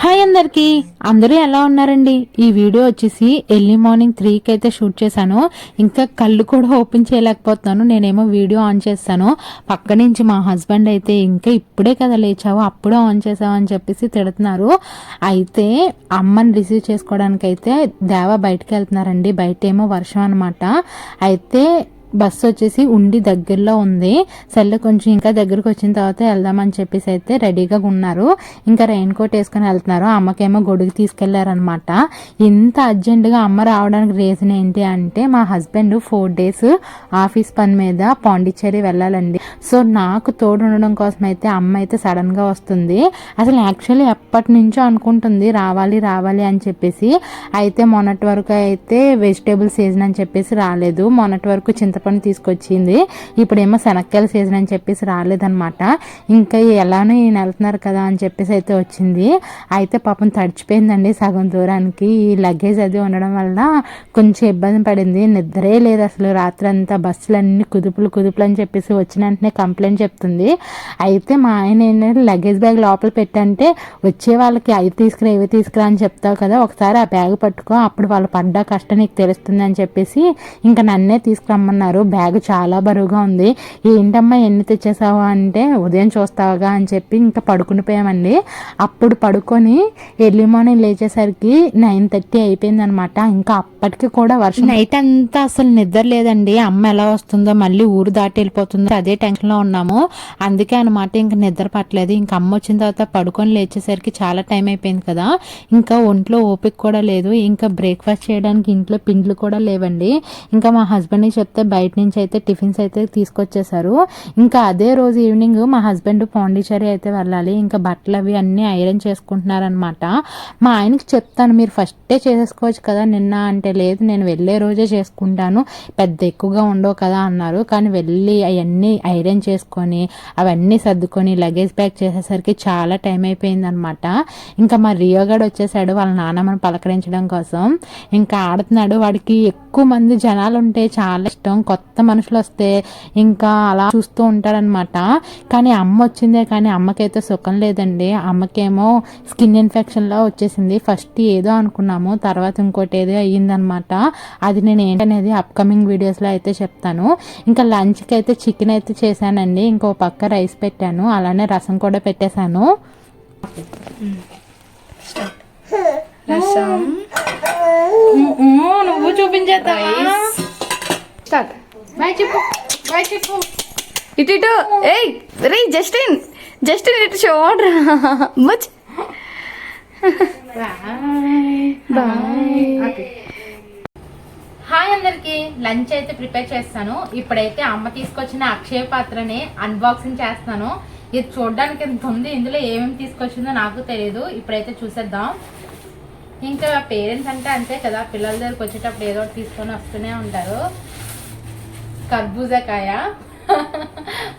Hi అందరికి. అందరూ ఎలా ఉన్నారండి? ఈ వీడియో వచ్చేసి ఎర్లీ మార్నింగ్ త్రీకి అయితే షూట్ చేశాను. ఇంకా కళ్ళు కూడా ఓపెన్ చేయలేకపోతున్నాను. నేనేమో వీడియో ఆన్ చేస్తాను. పక్క నుంచి మా హస్బెండ్ అయితే ఇంకా ఇప్పుడే కదా లేచావు అప్పుడే ఆన్ చేసావు అని చెప్పేసి తిడుతున్నారు. అయితే అమ్మని రిసీవ్ చేసుకోవడానికి అయితే దేవ బయటకు వెళ్తున్నారండి. బయట ఏమో వర్షం అనమాట అయితే బస్సు వచ్చేసి ఉండి దగ్గరలో ఉంది. సెల్ కొంచెం ఇంకా దగ్గరకు వచ్చిన తర్వాత వెళ్దామని చెప్పేసి అయితే రెడీగా ఉన్నారు. ఇంకా రెయిన్ కోట్ వేసుకొని వెళ్తున్నారు. అమ్మకేమో గొడుగు తీసుకెళ్ళారనమాట ఇంత అర్జెంటుగా అమ్మ రావడానికి రీజన్ ఏంటి అంటే మా హస్బెండ్ ఫోర్ డేస్ ఆఫీస్ పని మీద పాండిచ్చేరి వెళ్ళాలండి. సో నాకు తోడు ఉండడం కోసం అయితే అమ్మ అయితే సడన్గా వస్తుంది. అసలు యాక్చువల్లీ ఎప్పటి నుంచో అనుకుంటుంది రావాలి రావాలి అని చెప్పేసి. అయితే మొన్నటి వరకు అయితే వెజిటేబుల్ సీజన్ అని చెప్పేసి రాలేదు. మొన్నటి వరకు చింతపండు తీసుకొచ్చింది. ఇప్పుడేమో శనక్కాయల సీజన్ అని చెప్పేసి రాలేదనమాట ఇంకా ఎలానో ఈయన వెళ్తున్నారు కదా అని చెప్పేసి అయితే వచ్చింది. అయితే పాపం తడిచిపోయిందండి సగం దూరానికి. ఈ లగేజ్ అది ఉండడం వల్ల కొంచెం ఇబ్బంది పడింది. నిద్రే లేదు అసలు. రాత్రి అంతా బస్సులు అన్ని కుదుపులు కుదుపులు అని చెప్పేసి వచ్చిన వెంటనే కంప్లైంట్ చెప్తుంది. అయితే మా ఆయన ఏంటంటే లగేజ్ బ్యాగ్ లోపల పెట్టంటే వచ్చే వాళ్ళకి అవి తీసుకురా ఇవి తీసుకురా అని చెప్తావు కదా. ఒకసారి ఆ బ్యాగ్ పట్టుకో. అప్పుడు వాళ్ళు పడ్డ కష్టం నీకు తెలుస్తుంది అని చెప్పేసి ఇంకా నన్నే తీసుకురమ్మన్నారు. బ్యాగ్ చాలా బరువుగా ఉంది. ఏంటమ్మా ఎన్ని తెచ్చేసావు అంటే ఉదయం చూస్తావుగా అని చెప్పి ఇంకా పడుకునిపోయామండి అప్పుడు పడుకొని ఎర్లీ మార్నింగ్ లేచేసరికి నైన్ థర్టీ అయిపోయింది అనమాట ఇంకా అప్పటికి కూడా వర్షం నైట్ అంతా అసలు నిద్ర లేదండి. అమ్మ ఎలా వస్తుందో మళ్ళీ ఊరు దాటి వెళ్ళిపోతుందో అదే టెన్షన్లో ఉన్నాము. అందుకే అనమాట ఇంకా నిద్ర పట్టలేదు. ఇంకా అమ్మ వచ్చిన తర్వాత పడుకొని లేచేసరికి చాలా టైం అయిపోయింది కదా. ఇంకా ఒంట్లో ఓపిక కూడా లేదు. ఇంకా బ్రేక్ఫాస్ట్ చేయడానికి ఇంట్లో పిండ్లు కూడా లేవండి. ఇంకా మా హస్బెండ్ని చెప్తే బయట నుంచి అయితే టిఫిన్స్ అయితే తీసుకొచ్చేసారు. ఇంకా అదే రోజు ఈవినింగ్ మా హస్బెండ్ పాండిచేరి అయితే వెళ్ళాలి. ఇంకా బట్టలు అవి అన్నీ ఐరన్ చేసుకుంటున్నారనమాట మా ఆయనకి చెప్తాను మీరు ఫస్టే చేసేసుకోవచ్చు కదా నిన్న అంటే లేదు నేను వెళ్ళే రోజే చేసుకుంటాను. పెద్ద ఎక్కువగా ఉండవు కదా అన్నారు. కానీ వెళ్ళి అవన్నీ ఐరన్ చేసుకొని అవన్నీ సర్దుకొని లగేజ్ ప్యాక్ చేసేసరికి చాలా టైం అయిపోయింది అనమాట ఇంకా మా రియోగాడు వచ్చేసాడు వాళ్ళ నాన్నమ్మని పలకరించడం కోసం. ఇంకా ఆడుతున్నాడు. వాడికి ఎక్కువ మంది జనాలు ఉంటే చాలా ఇష్టం. కొత్త మనుషులు వస్తే ఇంకా అలా చూస్తూ ఉంటాడనమాట కానీ అమ్మ వచ్చిందే కానీ అమ్మకైతే సుఖం లేదండి. అమ్మకేమో స్కిన్ ఇన్ఫెక్షన్లో వచ్చేసింది. ఫస్ట్ ఏదో అనుకున్నాము తర్వాత ఇంకోటి ఏదో అయ్యిందనమాట అది నేను ఏంటనేది అప్కమింగ్ వీడియోస్లో అయితే చెప్తాను. ఇంకా లంచ్కి అయితే చికెన్ అయితే చేశానండి. ఇంకో పక్క రైస్ పెట్టాను. అలానే రసం కూడా పెట్టేశాను. రసం. నువ్వు చూపించేస్తావా స్టార్ట్. బాయ్ చెప్పు బాయ్ చెప్పు. ఇటు ఇటు. ఏయ్ రే జస్టిన్ జస్టిన్ ఇటు చూడరా మచ్. హాయ్ అందరికి లంచ్ అయితే ప్రిపేర్ చేస్తాను. ఇప్పుడైతే అమ్మ తీసుకొచ్చిన అక్షయ పాత్రని అన్బాక్సింగ్ చేస్తాను. ఇది చూడడానికి ఎంత ఉంది ఇందులో ఏమేమి తీసుకొచ్చిందో నాకు తెలియదు ఇప్పుడైతే చూసేద్దాం. ఇంకా పేరెంట్స్ అంటే అంతే కదా పిల్లల దగ్గరకు వచ్చేటప్పుడు ఏదో ఒకటి తీసుకొని వస్తూనే ఉంటారు. కర్బూజకాయ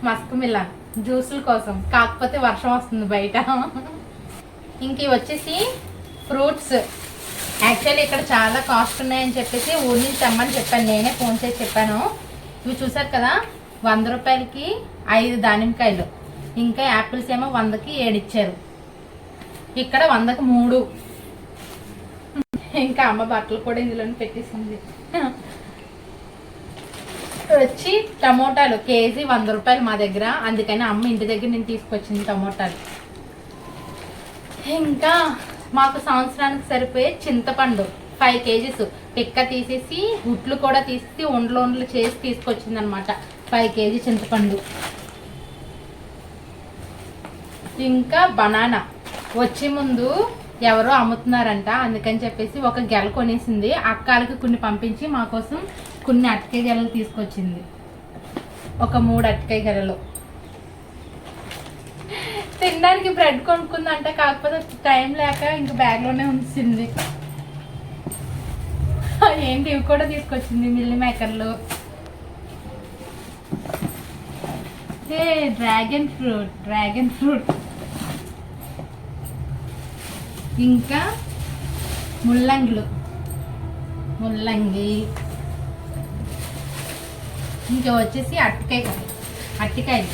మస్కమిలా జ్యూసుల కోసం. కాకపోతే వర్షం వస్తుంది బయట. ఇంక వచ్చేసి ఫ్రూట్స్. యాక్చువల్లీ ఇక్కడ చాలా కాస్ట్ ఉన్నాయని చెప్పేసి ఊరి నుంచి తెమ్మని చెప్పాను. నేనే ఫోన్ చేసి చెప్పాను. ఇవి చూసారు కదా? వంద రూపాయలకి ఐదు దానిమ్మకాయలు. ఇంకా యాపిల్స్ ఏమో వందకి ఏడు ఇచ్చారు. ఇక్కడ వందకి మూడు. ఇంకా అమ్మ బట్టలు కూడా ఇందులోనే పెట్టేసింది. వచ్చి టమోటాలు కేజీ వంద రూపాయలు మా దగ్గర. అందుకని అమ్మ ఇంటి దగ్గర నేను తీసుకొచ్చింది టమోటాలు. ఇంకా మాకు సంవత్సరానికి సరిపోయే చింతపండు ఫైవ్ కేజీస్. పిక్క తీసేసి గుట్లు కూడా తీసి ఉండలు ఉండలు చేసి తీసుకొచ్చింది అనమాట ఫైవ్ కేజీ చింతపండు. ఇంకా బనానా. వచ్చే ముందు ఎవరో అమ్ముతున్నారంట. అందుకని చెప్పేసి ఒక గెల కొనేసింది. అక్కాలకి కొన్ని పంపించి మా కోసం కొన్ని అట్టకాయ గెలలు తీసుకొచ్చింది. ఒక మూడు అట్టకాయ గెలలు. తినడానికి బ్రెడ్ కొనుక్కుందంట. కాకపోతే టైం లేక ఇంక బ్యాగ్లోనే ఉంచింది. ఏంటి ఇవి కూడా తీసుకొచ్చింది మిల్లి మేకర్లు. Dragon fruit dragon fruit. ఇంకా ముల్లంగిలు. ముల్లంగి. ఇంకా వచ్చేసి అట్టికాయ అరటికాయలు.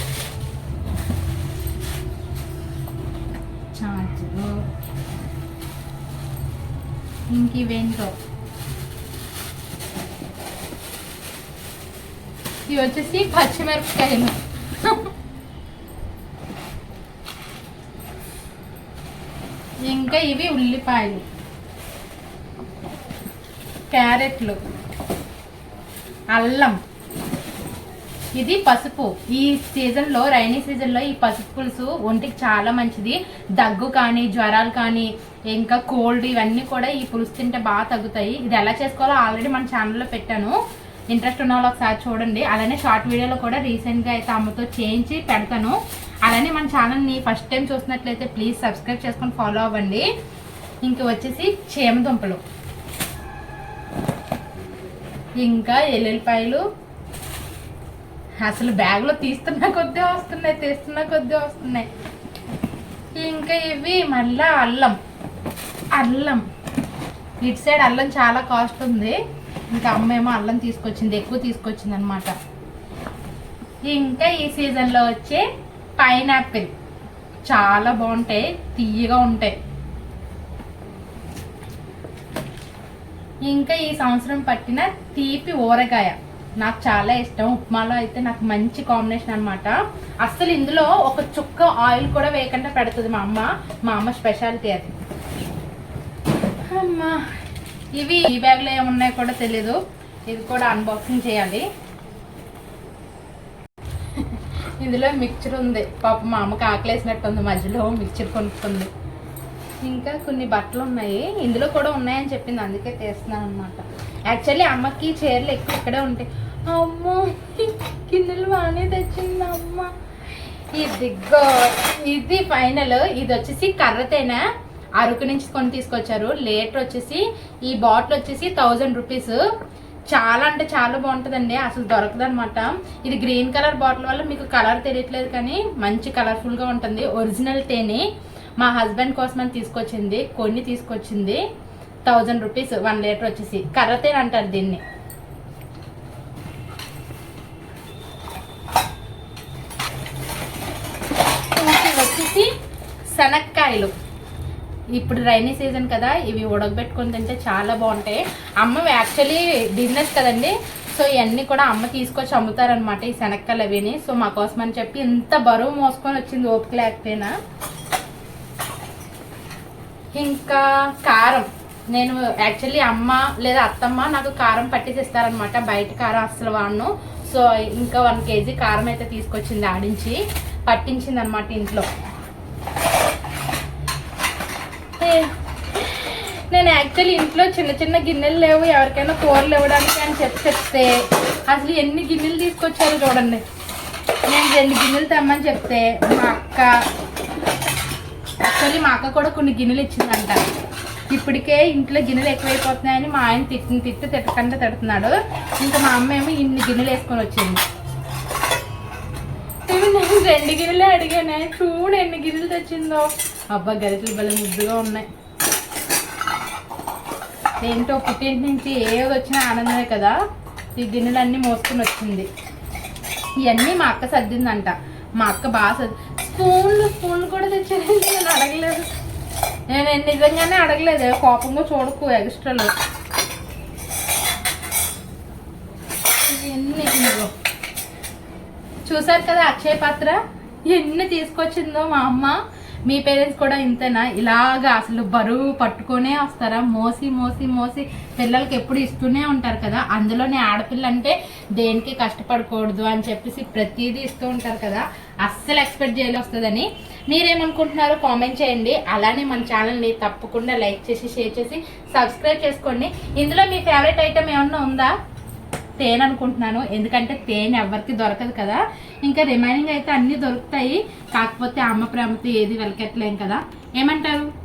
చాచులు ఇంక ఇవేంటో? ఇవి వచ్చేసి పచ్చిమిరపకాయలు. ఇంకా ఇవి ఉల్లిపాయలు. క్యారెట్లు. అల్లం. ఇది పసుపు. ఈ సీజన్లో రైనీ సీజన్లో ఈ పసుపు పులుసు ఒంటికి చాలా మంచిది. దగ్గు కానీ జ్వరాలు కానీ ఇంకా కోల్డ్ ఇవన్నీ కూడా ఈ పులుసు తింటే బాగా తగ్గుతాయి. ఇది ఎలా చేసుకోవాలో ఆల్రెడీ మన ఛానల్లో పెట్టాను. ఇంట్రెస్ట్ ఉన్న వాళ్ళు ఒకసారి చూడండి. అలానే షార్ట్ వీడియోలో కూడా రీసెంట్గా అయితే అమ్మతో చేయించి పెడతాను. అలానే మన ఛానల్ని ఫస్ట్ టైం చూసినట్లయితే ప్లీజ్ సబ్స్క్రైబ్ చేసుకొని ఫాలో అవ్వండి. ఇంక వచ్చేసి చేమదుంపలు. ఇంకా ఎల్లుల్లిపాయలు. అసలు బ్యాగ్లో తీస్తున్న కొద్దీ వస్తున్నాయి తీస్తున్న కొద్దే వస్తున్నాయి. ఇంకా ఇవి మళ్ళా అల్లం. అల్లం. ఇటు సైడ్ అల్లం చాలా కాస్ట్ ఉంది. ఇంకా అమ్మ ఏమో అల్లం తీసుకొచ్చింది ఎక్కువ తీసుకొచ్చింది అనమాట ఇంకా ఈ సీజన్లో వచ్చే పైనాపిల్. చాలా బాగుంటాయి తీయగా ఉంటాయి. ఇంకా ఈ సంవత్సరం పట్టిన తీపి ఊరగాయ. నాకు చాలా ఇష్టం. ఉప్మాలో అయితే నాకు మంచి కాంబినేషన్ అనమాట అస్సలు ఇందులో ఒక చుక్క ఆయిల్ కూడా వేయకుండా పెడుతుంది మా అమ్మ. మా అమ్మ స్పెషాలిటీ అది. అమ్మా ఇవి ఈ బ్యాగ్లో ఏమున్నాయో కూడా తెలీదు. ఇది కూడా అన్బాక్సింగ్ చేయాలి. ఇందులో మిక్చర్ ఉంది. పాప మా అమ్మకి ఆకలేసినట్టు ఉంది మధ్యలో మిక్చర్ కొనుక్కుంది. ఇంకా కొన్ని బట్టలు ఉన్నాయి. ఇందులో కూడా ఉన్నాయని చెప్పింది. అందుకే తీస్తున్నాను అనమాట యాక్చువల్లీ అమ్మకి చీరలు ఎక్కువ ఇక్కడే ఉంటాయి. అమ్మో గిన్నెలు బాగానే తెచ్చింది అమ్మ. ఇదిగో ఇది ఫైనల్ ఇది వచ్చేసి కర్రతేన? అరకు నుంచి కొని తీసుకొచ్చారు. లీటర్ వచ్చేసి ఈ బాటిల్ వచ్చేసి థౌజండ్ రూపీస్ చాలా అంటే చాలా బాగుంటుందండి. అసలు దొరకదు అనమాట ఇది గ్రీన్ కలర్ బాటిల్ వల్ల మీకు కలర్ తెలియట్లేదు కానీ మంచి కలర్ఫుల్గా ఉంటుంది. ఒరిజినల్ తేనె మా హస్బెండ్ కోసం అని తీసుకొచ్చింది. కొన్ని తీసుకొచ్చింది. థౌజండ్ రూపీస్ వన్ లీటర్ వచ్చేసి. కర్ర తేనె అంటారు దీన్ని. వచ్చేసి శనక్కాయలు. ఇప్పుడు రైనీ సీజన్ కదా ఇవి ఉడకబెట్టుకొని తింటే చాలా బాగుంటాయి. అమ్మ యాక్చువల్లీ బిజినెస్ కదండి సో ఇవన్నీ కూడా అమ్మ తీసుకొచ్చి అమ్ముతారనమాట ఈ శనక్కలు అవిని సో మా కోసం అని చెప్పి ఇంత బరువు మోసుకొని వచ్చింది ఓపిక లేకపోయినా. ఇంకా కారం. నేను యాక్చువల్లీ అమ్మ లేదా అత్తమ్మ నాకు కారం పట్టేసి ఇస్తారనమాట బయట కారం అస్సలు వాడను. సో ఇంకా వన్ కేజీ కారం అయితే తీసుకొచ్చింది ఆడించి పట్టించింది అనమాట ఇంట్లో ఏ- నేను యాక్చువల్లీ ఇంట్లో చిన్న చిన్న గిన్నెలు లేవు ఎవరికైనా కూరలు ఇవ్వడానికి అని చెప్పి చెప్తే అసలు ఎన్ని గిన్నెలు తీసుకొచ్చారు చూడండి. నేను రెండు గిన్నెలు తెమ్మని చెప్తే మా అక్క యాక్చువల్లీ మా అక్క కూడా కొన్ని గిన్నెలు ఇచ్చిందంట. ఇప్పటికే ఇంట్లో గిన్నెలు ఎక్కువైపోతున్నాయని మా ఆయన తిట్టిన తిట్టి తిట్టకుండా తిడుతున్నాడు. ఇంకా మా అమ్మ ఏమో ఇన్ని గిన్నెలు వేసుకొని వచ్చింది. నేను రెండు గిన్నెలే అడిగానే చూడు ఎన్ని గిన్నెలు తెచ్చిందో. అబ్బా గరిటలు భలే ముద్దుగా ఉన్నాయి. ఏంటో పుట్టింటి నుంచి ఏది వచ్చినా ఆనందమే కదా. ఈ గిన్నెలన్నీ మోసుకుని వచ్చింది. ఇవన్నీ మా అక్క సర్దిందంట. మా అక్క బాగా సర్ది స్పూన్లు స్పూన్లు కూడా తెచ్చారండి. నేను అడగలేదు. నేను నిజంగానే అడగలేదు. కోపంగా చూడకు ఎక్స్ట్రాలో. ఇవన్నీ చూసారు కదా అక్షయ పాత్ర ఎన్ని తీసుకొచ్చిందో మా అమ్మ. మీ పేరెంట్స్ కూడా ఇంతేనా? ఇలాగా అసలు బరువు పట్టుకొనే వస్తారా? మోసి మోసి మోసి పిల్లలకి ఎప్పుడు ఇస్తూనే ఉంటారు కదా? అందులోనే ఆడపిల్ల అంటే దేనికి కష్టపడకూడదు అని చెప్పేసి ప్రతిదీ ఇస్తూ ఉంటారు కదా? అస్సలు ఎక్స్పెక్ట్ చేయాలి వస్తుందని. మీరేమనుకుంటున్నారో కామెంట్ చేయండి. అలానే మన ఛానల్ని తప్పకుండా లైక్ చేసి షేర్ చేసి సబ్స్క్రైబ్ చేసుకోండి. ఇందులో మీ ఫేవరెట్ ఐటమ్ ఏమన్నా ఉందా? తేనె అనుకుంటున్నాను. ఎందుకంటే తేనె ఎవరికి దొరకదు కదా. ఇంకా రిమైనింగ్ అయితే అన్నీ దొరుకుతాయి. కాకపోతే అమ్మ ప్రేమతో ఏది వెలకెట్టలేం కదా. ఏమంటారు?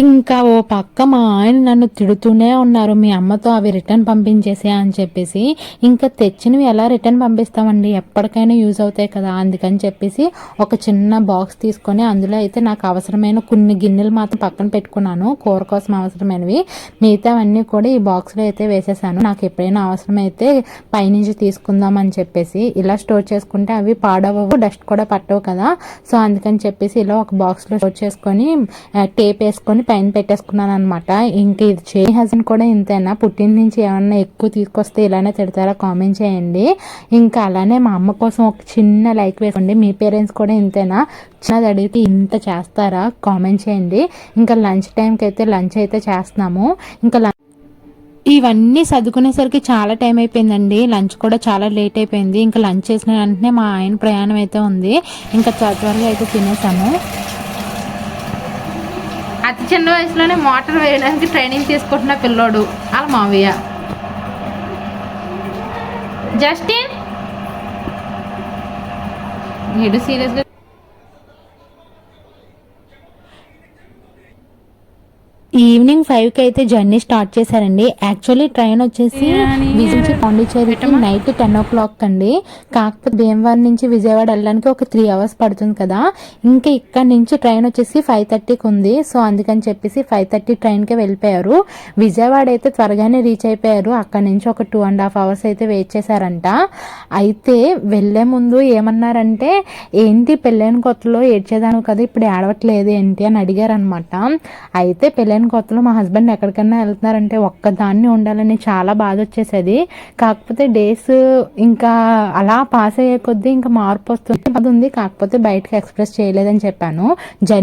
ఇంకా ఓ పక్క మా ఆయన నన్ను తిడుతూనే ఉన్నారు. మీ అమ్మతో అవి రిటర్న్ పంపించేసే అని చెప్పేసి ఇంకా తెచ్చినవి ఎలా రిటర్న్ పంపిస్తామండి? ఎప్పటికైనా యూజ్ అవుతాయి కదా అందుకని చెప్పేసి ఒక చిన్న బాక్స్ తీసుకొని అందులో అయితే నాకు అవసరమైన కొన్ని గిన్నెలు మాత్రం పక్కన పెట్టుకున్నాను. కూర కోసం అవసరమైనవి. మిగతావన్నీ కూడా ఈ బాక్స్లో అయితే వేసేసాను. నాకు ఎప్పుడైనా అవసరమైతే పైనుంచి తీసుకుందాం అని చెప్పేసి ఇలా స్టోర్ చేసుకుంటే అవి పాడవవు డస్ట్ కూడా పట్టవు కదా. సో అందుకని చెప్పేసి ఇలా ఒక బాక్స్లో స్టోర్ చేసుకొని టేప్ వేసుకొని పైన పెట్టేసుకున్నాను అనమాట ఇంక ఇది చే హస్బెండ్ కూడా ఇంతేనా? పుట్టిన నుంచి ఏమన్నా ఎక్కువ తీసుకొస్తే ఇలానే తిడతారా? కామెంట్ చేయండి. ఇంకా అలానే మా అమ్మ కోసం ఒక చిన్న లైక్ వేసుకోండి. మీ పేరెంట్స్ కూడా ఇంతేనా? చిన్నది అడిగితే ఇంత చేస్తారా? కామెంట్ చేయండి. ఇంకా లంచ్ టైంకి అయితే లంచ్ అయితే చేస్తున్నాము. ఇంకా ఇవన్నీ సర్దుకునేసరికి చాలా టైం అయిపోయిందండి. లంచ్ కూడా చాలా లేట్ అయిపోయింది. ఇంకా లంచ్ చేసిన వెంటనే మా ఆయన ప్రయాణం అయితే ఉంది. ఇంకా త్వర త్వరగా అయితే తినేసాము. చిన్న వయసులోనే మోటార్ వేయడానికి ట్రైనింగ్ తీసుకుంటున్న పిల్లోడు వాళ్ళ మావయ్య. జస్టిన్? వీడు సీరియస్గా ఈవినింగ్ ఫైవ్కి అయితే జర్నీ స్టార్ట్ చేశారండి. యాక్చువల్లీ ట్రైన్ వచ్చేసి విజయ్ నుంచి పాండిచ్చేరికి నైట్ టెన్ ఓ క్లాక్ అండి కాకపోతే భీమవరం నుంచి విజయవాడ వెళ్ళడానికి ఒక త్రీ అవర్స్ పడుతుంది కదా. ఇంకా ఇక్కడ నుంచి ట్రైన్ వచ్చేసి ఫైవ్ థర్టీకి ఉంది. సో అందుకని చెప్పేసి ఫైవ్ థర్టీ ట్రైన్కే వెళ్ళిపోయారు. విజయవాడ అయితే త్వరగానే రీచ్ అయిపోయారు. అక్కడ నుంచి ఒక టూ అండ్ హాఫ్ అవర్స్ అయితే వెయిట్ చేశారంట. అయితే వెళ్ళే ముందు ఏమన్నారంటే ఏంటి పెళ్ళైన కొత్తలో ఏడ్చేదాను కదా ఇప్పుడు ఏడవట్లేదు ఏంటి? అని అడిగారు అనమాట అయితే పెళ్ళైన కొత్తలో మా హస్బెండ్ ఎక్కడికైనా వెళ్తున్నారంటే ఒక్కదాన్ని ఉండాలని చాలా బాధ వచ్చేసేది. కాకపోతే డేస్ ఇంకా అలా పాస్ అయ్యే కొద్దీ ఇంకా మార్పు వస్తుంది. అది ఉంది. కాకపోతే బయటకు ఎక్స్ప్రెస్ చేయలేదని చెప్పాను. జన్